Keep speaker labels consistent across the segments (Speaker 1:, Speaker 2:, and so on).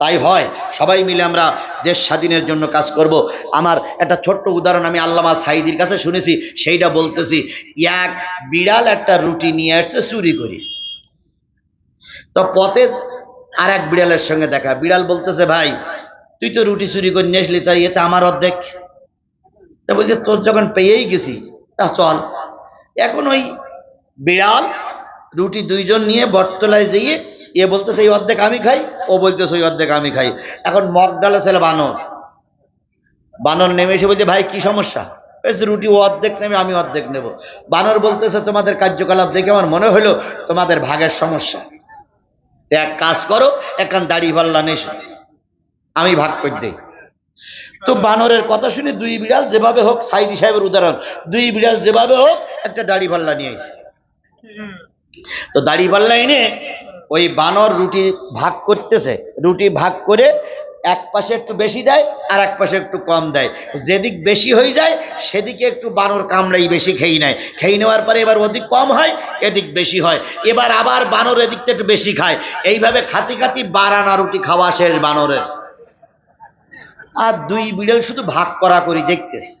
Speaker 1: তাই হয়, সবাই মিলে আমরা দেশ স্বাধীনের জন্য কাজ করব। আমার একটা ছোট্ট উদাহরণ আমি আল্লামা সাইদির কাছে শুনেছি, সেইটা বলতেছি, এক বিড়াল একটা রুটি নিয়ে আসছে চুরি করি। তো পথে আর এক বিড়ালের সঙ্গে দেখা, বিড়াল বলতেছে, ভাই, তুই তো রুটি চুরি করে নিয়ে আসলি, তাই এতে আমার অর্ধেক? তা বলছে, তোর যখন পেয়েই গেছি, তা চল। এখন ওই বিড়াল রুটি দুইজন নিয়ে বটতলায় যেয়ে এ বলতেছে, এই অর্ধেক আমি খাই, ও বলতেছে, ওই অর্ধেক আমি খাই। এখন মগ ডালে ছেলে বানর। বানর নেমে এসে বলছে, ভাই, কি সমস্যা? রুটি, ও অর্ধেক নেবে, আমি অর্ধেক নেব। বানর বলতেছে, তোমাদের কার্যকলাপ দেখে আমার মনে হলো তোমাদের ভাগের সমস্যা। এক কাজ করো একান দাড়ি পাল্লা নেশো আমি ভাগ করে তো বানরের কথা শুনে দুই বিড়াল যেভাবে হোক, সাইদি সাহেবের উদাহরণ, দুই বিড়াল যেভাবে হোক, একটা দাড়ি পাল্লা নিয়ে আসে তো দাড়ি পাল্লা এনে ওই বানর রুটি ভাগ করতেছে, রুটি ভাগ করে এক পাশে একটু বেশি দেয় আর এক পাশে একটু কম দেয়। যেদিক বেশি হয়ে যায়, সেদিকে একটু বানর কামড়াই বেশি খেয়ে নেয়। খেয়ে নেওয়ার পরে এবার ওদিক কম হয়, এদিক বেশি হয়। এবার আবার বানর এদিকটা একটু বেশি খায়। এইভাবে খাতি খাতি বারানা রুটি খাওয়া শেষ বানরের। আর দুই বিড়েল শুধু ভাগ করা করি দেখতেছে।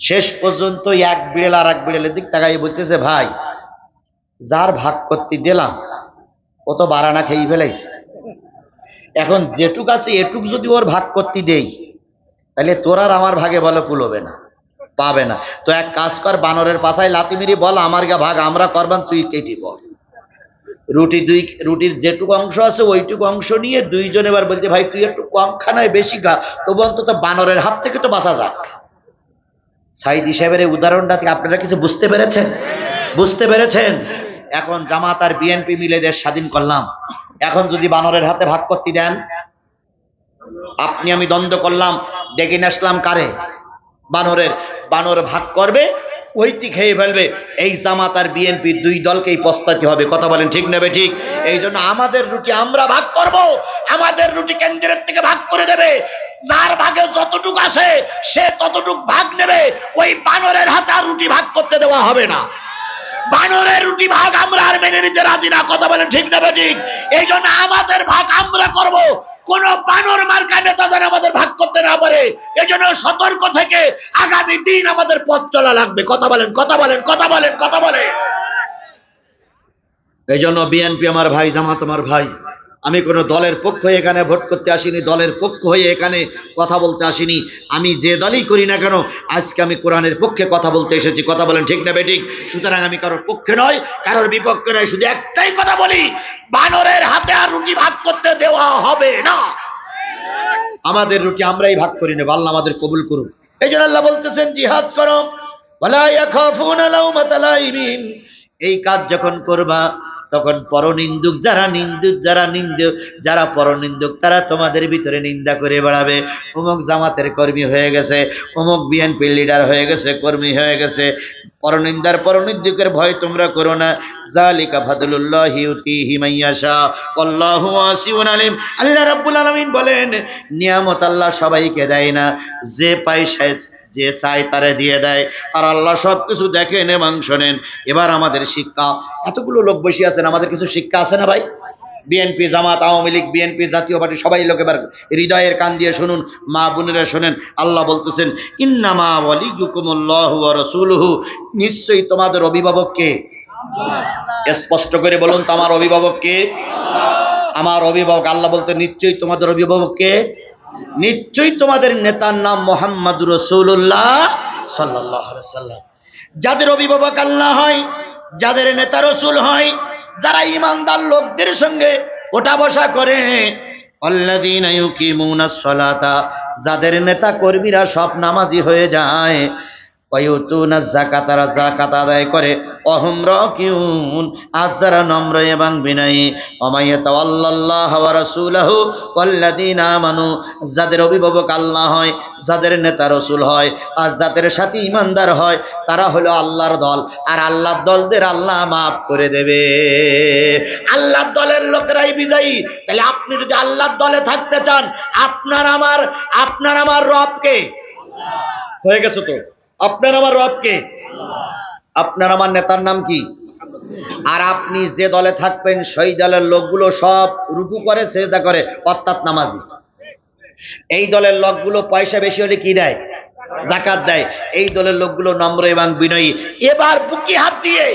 Speaker 1: শেষ পর্যন্ত এক বিড়েল আর এক বিড়ালের দিক তাকাই বলতেছে, ভাই, যার ভাগ করতে দিলাম ও তো বারানা খেয়ে ফেলাইছে। এখন যেটুক আছে, এটুক যদি ওর ভাগ করতে দেই, তাহলে তোর আর আমার ভাগে বলো কুলোবে না, পাবে না। তো এক কাজ কর, বানরের পাশায় লাতি মেরি বল, আমার গা ভাগ আমরা করবান, তুই কেটে বল। রুটি দুই, রুটির যেটুকু অংশ আছে, ওইটুকু অংশ নিয়ে দুইজন এবার বলছে ভাই, তুই একটু কম খানায় বেশি খা তবু অন্তত বানরের হাত থেকে তো বাঁচা যাক। সাইদি সাহেবের এই উদাহরণটা থেকে আপনারা কিছু বুঝতে পেরেছেন? বুঝতে পেরেছেন? এখন জামাত আর বিএনপি মিলে দেশ স্বাধীন করলাম। এখন যদি বানরের হাতে ভাগ করতে দেন, আপনি আমি দ্বন্দ্ব করলাম, ডেকে নিয়ে আসলাম কারে? বানরের, বানর ভাগ করবে ওইটি খেয়ে ফেলবে। এই জামাত আর বিএনপি দুই দলকেই পস্তাতে হবে, কথা বলেন ঠিক নেবে ঠিক এই জন্য আমাদের রুটি আমরা ভাগ করব, আমাদের রুটি কেন্দ্রের থেকে ভাগ করে দেবে। যার ভাগে যতটুক আসে সে ততটুক ভাগ নেবে। ওই বানরের হাতে আর রুটি ভাগ করতে দেওয়া হবে না। বানরের রুটি ভাগ আমরা আর মেনে নিতে রাজি না। কথা বলেন ঠিক না ঠিক এই জন্য আমাদের ভাগ আমরা করব। কোন বানর মার্কা নেতা যেন আমাদের ভাগ করতে না পারে। এই জন্য সতর্ক থেকে আগামী দিন আমাদের পথ চলা লাগবে। কথা বলেন কথা বলেন কথা বলেন কথা বলেন। এই জন্য বিএনপি আমার ভাই, জামাত আমার ভাই আমি কোনো দলের পক্ষ হয়ে এখানে ভোট করতে আসিনি, দলের পক্ষ হয়ে এখানে কথা বলতে আসিনি। আমি যে দলই করি না কেন, আজকে আমি কোরআনের পক্ষে কথা বলতে এসেছি। কথা বলেন ঠিক না বেঠিক? সুতরাং আমি কারোর পক্ষে নয় কারোর বিপক্ষে নয় শুধু একটাই কথা বলি, বানরের হাতে আর রুটি ভাগ করতে দেওয়া হবে না। আমাদের রুটি আমরাই ভাগ করি নেব, আল্লাহ আমাদের কবুল করুন এই জন্য আল্লাহ বলতেছেন, জিহাদ করো। এই কাজ যখন করবা তখন পরনিন্দুক, যারা নিন্দুক যারা নিন্দুক, যারা পরনিন্দুক, তারা তোমাদের ভিতরে নিন্দা করে বেড়াবে। অমুক জামাতের কর্মী হয়ে গেছে, অমুক বিএনপি লিডার হয়ে গেছে, কর্মী হয়ে গেছে। পরনিন্দার পরনিন্দুকের ভয় তোমরা করো না। জালিকা ফাদলুল্লাহ ইউতিহি মাইয়াশা আল্লাহু ওয়াসিউন আলিম। আল্লাহ রাব্বুল আলামিন বলেন, নিয়ামত আল্লাহ সবাইকে দেয় না। যে পায় সে যে চাই তারে দিয়ে দেয়। আর আল্লাহ সব কিছু দেখেন এবং শোনেন এবার আমাদের শিক্ষা। এতগুলো লোক বসে আছেন আমাদের কিছু শিক্ষা আছে না ভাই? BNP Jamaat Awami League BNP Jatiya party সবাই লোক এবার হৃদয়ের কান দিয়ে শুনুন মা বোনেরা শোনেন। আল্লাহ বলতেছেন ইন্নামা ওয়ালিকুমুল্লাহ ওয়া রাসূলুহু। নিশ্চয়ই তোমাদের অভিভাবক কে? স্পষ্ট করে বলুন তো আমার অভিভাবক কে? আমার অভিভাবক আল্লাহ বলতে নিশ্চয়ই তোমাদের অভিভাবক কে? নিশ্চয়ই তোমাদের নেতার নাম মোহাম্মদ রসুল্লাহ সাল্লাহ সাল্লাম। যাদের অভিভাবক আল্লাহ হয়, যাদের নেতা রসুল হয়, যারা ইমানদার লোকদের সঙ্গে ওঠা বসা করে যাদের নেতা কর্মীরা সব নামাজি হয়ে যায় তারা যাকাত আদায় করে। অহম রাকিউন, আজ যারা নম্র এবং বিনয়ী। অমাইয়া তাওয়াল্লাল্লাহ ওয়া রাসূলহু ওয়াল্লাযীনা আমানু, যাদের অভিভাবক আল্লাহ হয়, যাদের নেতা রসুল হয়, আর যাদের সাথে ইমানদার হয়, তারা হলো আল্লাহর দল। আর আল্লাহর দলদের আল্লাহ মাফ করে দেবে। আল্লাহর দলের লোকেরাই বিজয়ী। তাহলে আপনি যদি আল্লাহর দলে থাকতে চান, আপনার আমার আপনার আমার রবকে। হয়ে গেছে তো? আপনার আমার রবকে আপনার আমার নেতার নাম কি? আর আপনি যে দলে থাকবেন, সেই দলের লোকগুলো সব রুকু করে সেজদা করে, অর্থাৎ নামাজি। এই দলের লোকগুলো পয়সা বেশি হলে কি দেয়? জাকাত দেয়। এই দলের লোকগুলো নম্র এবং বিনয়ী। এবার বুকি হাত দিয়ে,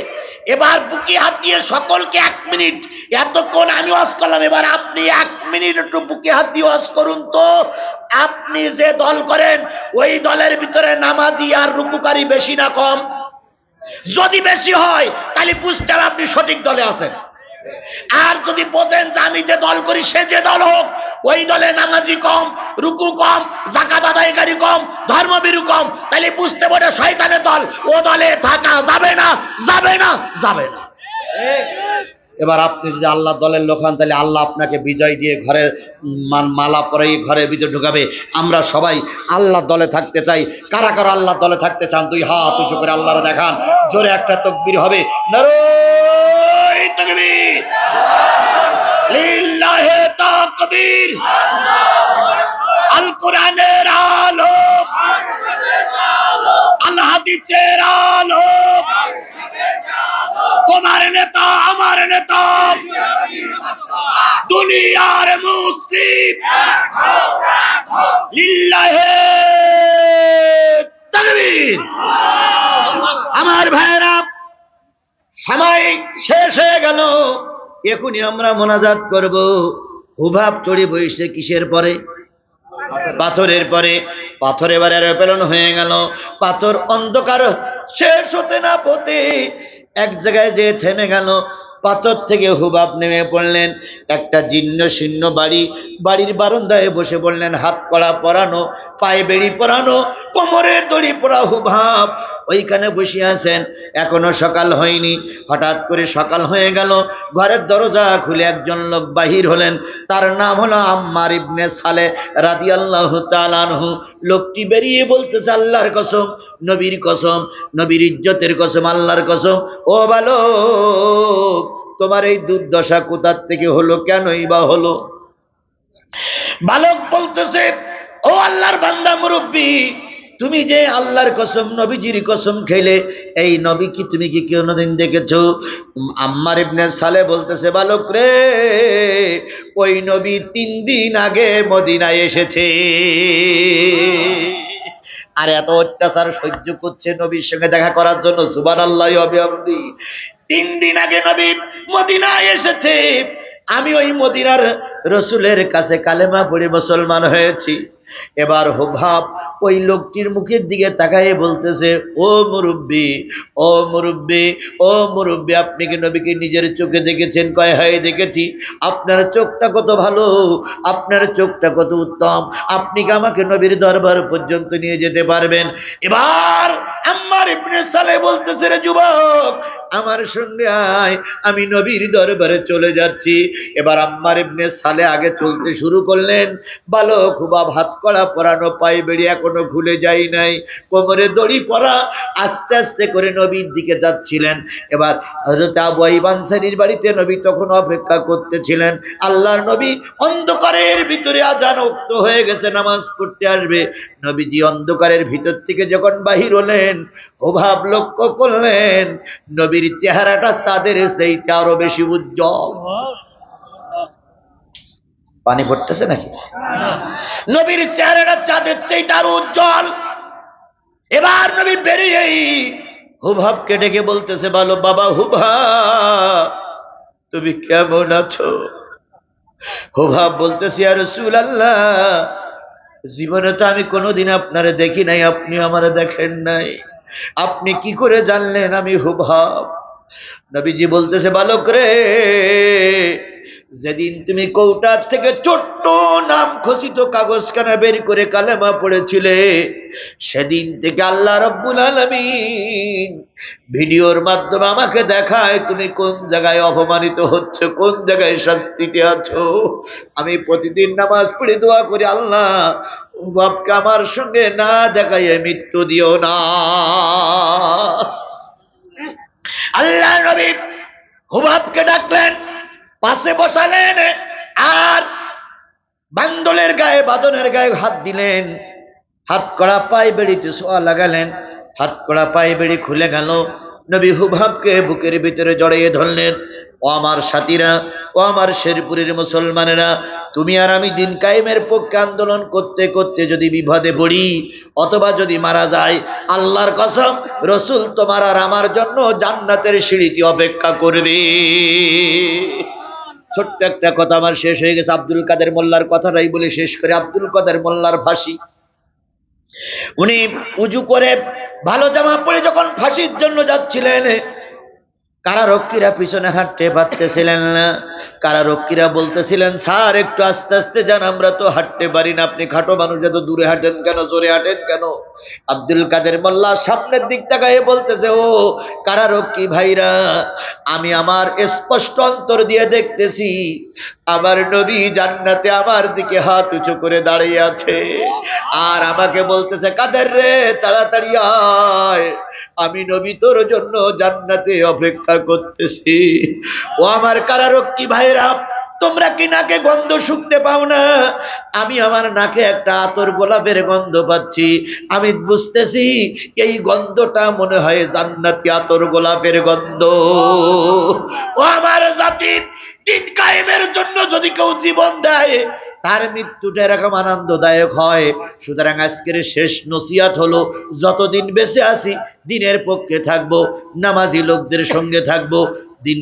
Speaker 1: এবার বুকি হাত দিয়ে সকলকে এক মিনিট, এতক্ষণ আমি ওয়াজ করলাম, এবার আপনি এক মিনিট একটু বুকি হাত দিয়ে ওয়াজ করুন তো। আপনি যে দল করেন, ওই দলের ভিতরে নামাজি আর রুকুকারী বেশি না কম? যদি বেশি হয়, তাহলে বুঝতে হবে আপনি সঠিক দলে আছেন। আর যদি বোঝেন যে আমি যে দল করি, সে যে দল হোক, ওই দলে নামাজি কম, রুকু কম, জাকাত আদায়কারী কম ধর্মবিরু কম, তাহলে বুঝতে পারে শয়তানের দল। ও দলে থাকা যাবে না যাবে না যাবে না। এবার আপনি যদি আল্লাহ দলের লোক হন, তাহলে আল্লাহ আপনাকে বিজয় দিয়ে ঘরের মালা পরে ঘরের ভিতরে ঢুকাবে। আমরা সবাই আল্লাহ দলে থাকতে চাই। কারা কারা আল্লাহ দলে থাকতে চান, দুই হাত উঁচু করে আল্লাহরে দেখান। জোরে একটা তকবির হবে। তোমার নেতা, আমার নেতা। আমার ভাইরা সময় শেষ হয়ে গেল। এখনই আমরা মোনাজাত করব। হুভাব চড়ে বইছে কিসের পরে? পাথরের পরে। পাথর এবার এরোপ্লেন হয়ে গেল। পাথর অন্ধকার শেষ হতে না পথে এক জায়গায় যে থেমে গেল। পাথর থেকে হুবাব নেমে পড়লেন। একটা জীর্ণ শীর্ণ বাড়ি, বাড়ির বারান্দায় বসে বললেন, হাত কড়া পরানো, পায়ে বেড়ি পরানো, কোমরে দড়ি পরা হুভাব ওইখানে বসে আছেন। এখনও সকাল হয়নি। হঠাৎ করে সকাল হয়ে গেল। ঘরের দরজা খুলে একজন লোক বাহির হলেন। তার নাম হলো আম্মার ইবনে সালে রাদি আল্লাহ তালানহু লোকটি বেরিয়ে বলতেছে, আল্লাহর কসম, নবীর কসম, নবীর ইজ্জতের কসম, আল্লাহর কসম। ও বালক, তোমার এই দুর্দশা কোথার থেকে হলো, কেনই বা হলো? বালক বলতেছে, ও আল্লাহর বান্দা মুরব্বী তুমি যে আল্লাহর কসম, নবীজির কসম খেলে, এই নবী কি তুমি কি কোনোদিন দেখেছ? আম্মার ইবনে সালে বলতেছে, বালক রে, ওই নবী তিন দিন আগে মদিনায় এসেছে। আর এত অত্যাচার সহ্য করছে নবীর সঙ্গে দেখা করার জন্য সুবান আল্লাহ অবিয়ব্দি তিন দিন আগে নবী মদিনায় এসেছে। আমি ওই মদিনার রসুলের কাছে কালেমা পড়ে মুসলমান হয়েছি। এবার হুভাব ওই লোকটির মুখের দিকে তাকায়ে বলতেছে, ও মুরব্বী ও মুরব্বী ও মুরব্বী, আপনি কি নবীকে নিজের চোখে দেখেছেন? কয়, হয়, দেখেছি। আপনার চোখটা কত ভালো? আপনার চোখটা কত উত্তম। আপনি কি আমাকে নবীর দরবার পর্যন্ত নিয়ে যেতে পারবেন? এবার আমার ইবনে সালে বলতেছে, রে যুবক, আমার সঙ্গে আয়, আমি নবীর দরবারে চলে যাচ্ছি। এবার আম্মার ইবনে সালে আগে চলতে শুরু করলেন। বালক হুবাব হাত কড়া পরানো পায়ে বেড়ি এখনও খুলে যাই নাই। কোমরে দড়ি পরা, আস্তে আস্তে করে নবীর দিকে যাচ্ছিলেন। এবার হযরত আবু আইব বাড়িতে নবী তখন অপেক্ষা করতেছিলেন। আল্লাহর নবী অন্ধকারের ভিতরে আজান উক্ত হয়ে গেছে, নামাজ পড়তে আসবে। নবীজি অন্ধকারের ভিতর থেকে যখন বাহির হলেন অভাব লক্ষ্য করলেন, নবীর চেহারাটা সাদের সেইতে আরও বেশি উজ্জ্বল। পানি পড়তেছে নাকি? নবীর চেহারাটা চাঁদের চেয়ে তার উজ্জ্বল। এবার নবী বেরিয়েই হুভাবকে ডেকে বলতেছে, বলো বাবা হুভা তুমি কেমন আছো? হুভাব বলতেছি আর রসুল আল্লাহ জীবনে তো আমি কোনোদিন আপনারে দেখি নাই, আপনি আমারে দেখেন নাই। আপনি কি করে জানলেন আমি হুভাব নবীজি বলতেছে, বালক রে যেদিন তুমি কৌটার থেকে ছোট্ট নাম খসিত কাগজখানা বের করে কালেমা পড়েছিলে, সেদিন থেকে আল্লাহ রব্বুল আলমিন ভিডিওর মাধ্যমে আমাকে দেখায় তুমি কোন জায়গায় অপমানিত হচ্ছে, কোন জায়গায় শাস্তিতে আছো আমি প্রতিদিন নামাজ পড়ে দোয়া করি, আল্লাহ, ও বাপকে আমার সঙ্গে না দেখায় মৃত্যু দিও না। আল্লাহ নবী হুবাবকে ডাকলেন পাশে বসালেন আর বান্দলের গায়ে, বাদনের গায়ে হাত দিলেন। হাত কড়া পায়ে বেড়িতে সোয়া লাগালেন। হাত কড়া পায়ে বেড়ি খুলে গেল। নবী হুভাবকে বুকের ভিতরে জড়িয়ে ধরলেন। ও আমার সাথীরা, ও আমার শেরপুরের মুসলমানেরা, তুমি আর আমি দিন কায়েমের পক্ষে আন্দোলন করতে করতে যদি বিপদে পড়ি, অথবা যদি মারা যায়, আল্লাহর কসম, রসুল তোমার আর আমার জন্য জান্নাতের সিঁড়িটি অপেক্ষা করবে। ছোট্ট একটা কথা আমার শেষ হয়ে গেছে। আব্দুল কাদের মোল্লার কথাটাই বলে শেষ করে। আব্দুল কাদের মোল্লার ফাঁসি। উনি উজু করে ভালো জামা পরে যখন ফাঁসির জন্য যাচ্ছিলেন, কারারক্ষীরা পিছনে হাঁটতে পারতেছিলেন না। কারারক্ষীরা বলতেছিলেন, স্যার, একটু আস্তে আস্তে যান, আমরা তো হাঁটতে পারি না। আপনি খাটো মানুষ, এত দূরে হাঁটেন কেন? জোরে হাঁটেন কেন? আব্দুল কাদের মোল্লা সামনের দিক তাকায়ে বলতেছে, ও কারারক্ষী ভাইরা? আমি আমার স্পষ্ট অন্তর দিয়ে দেখতেছি, আমার নবী জান্নাতে আমার দিকে হাত উঁচু করে দাঁড়িয়ে আছে। আর আমাকে বলতেছে, কাদের রে, তাড়াতাড়ি আয়। আমি নবী তোর জন্য জান্নাতে অপেক্ষা করতেছি। ও, আমার কারারক্ষী ভাইরা? তোমরা কি নাকে গন্ধ শুকতে পাও না? আমি আমার নাকে একটা আতর গোলাপের গন্ধ পাচ্ছি। আমি বুঝতেছি, এই গন্ধটা মনে হয় জান্নাতি আতর গোলাপের গন্ধ। ও আমার জাতি, দিন কায়েমের জন্য যদি কেউ জীবন দেয়, তার মৃত্যুটা এরকম আনন্দদায়ক হয়। সুতরাং আজকের শেষ নসিয়াত হলো, যতদিন বেঁচে আছি, দিনের পক্ষে থাকব, নামাজি লোকদের সঙ্গে থাকব দিন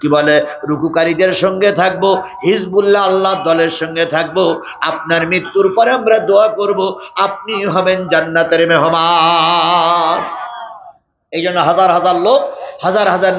Speaker 1: কি বলে, রুকুকারীদের সঙ্গে থাকব, হিজবুল্লাহ আল্লাহ দলের সঙ্গে থাকব, আপনার মৃত্যুর পরে আমরা দোয়া করব, আপনি হবেন জান্নাতের মেহমান। এই জন্য হাজার হাজার লোক, হাজার হাজার